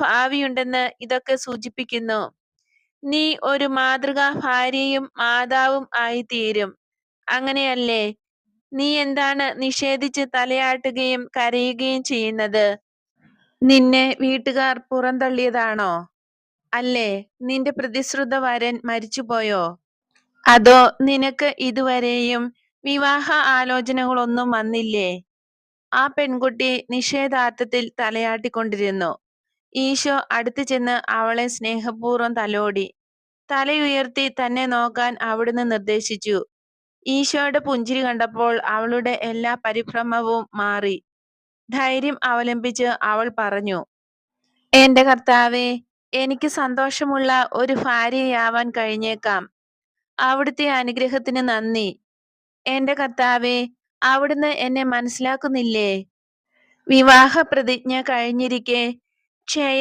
ഭാവിയുണ്ടെന്ന് ഇതൊക്കെ സൂചിപ്പിക്കുന്നു. നീ ഒരു മാതൃകാ ഭാര്യയും മാതാവും ആയി തീരും അങ്ങനെയല്ലേ? നീ എന്താണ് നിഷേധിച്ച് തലയാട്ടുകയും കരയുകയും ചെയ്യുന്നത്? നിന്നെ വീട്ടുകാർ പുറന്തള്ളിയതാണോ? അല്ലേ? നിന്റെ പ്രതിശ്രുത വരൻ മരിച്ചുപോയോ? അതോ നിനക്ക് ഇതുവരെയും വിവാഹ ആലോചനകളൊന്നും വന്നില്ലേ? ആ പെൺകുട്ടി നിഷേധാർത്ഥത്തിൽ തലയാട്ടിക്കൊണ്ടിരുന്നു. ഈശോ അടുത്തു ചെന്ന് അവളെ സ്നേഹപൂർവം തലോടി. തലയുയർത്തി തന്നെ നോക്കാൻ അവിടുന്ന് നിർദ്ദേശിച്ചു. ഈശോയുടെ പുഞ്ചിരി കണ്ടപ്പോൾ അവളുടെ എല്ലാ പരിഭ്രമവും മാറി. ധൈര്യം അവലംബിച്ച് അവൾ പറഞ്ഞു എന്റെ കർത്താവെ എനിക്ക് സന്തോഷമുള്ള ഒരു ഭാര്യയാവാൻ കഴിഞ്ഞേക്കാം. അവിടുത്തെ അനുഗ്രഹത്തിന് നന്ദി. എന്റെ കർത്താവെ അവിടുന്ന് എന്നെ മനസ്സിലാക്കുന്നില്ലേ? വിവാഹ പ്രതിജ്ഞ കഴിഞ്ഞിരിക്കെ chair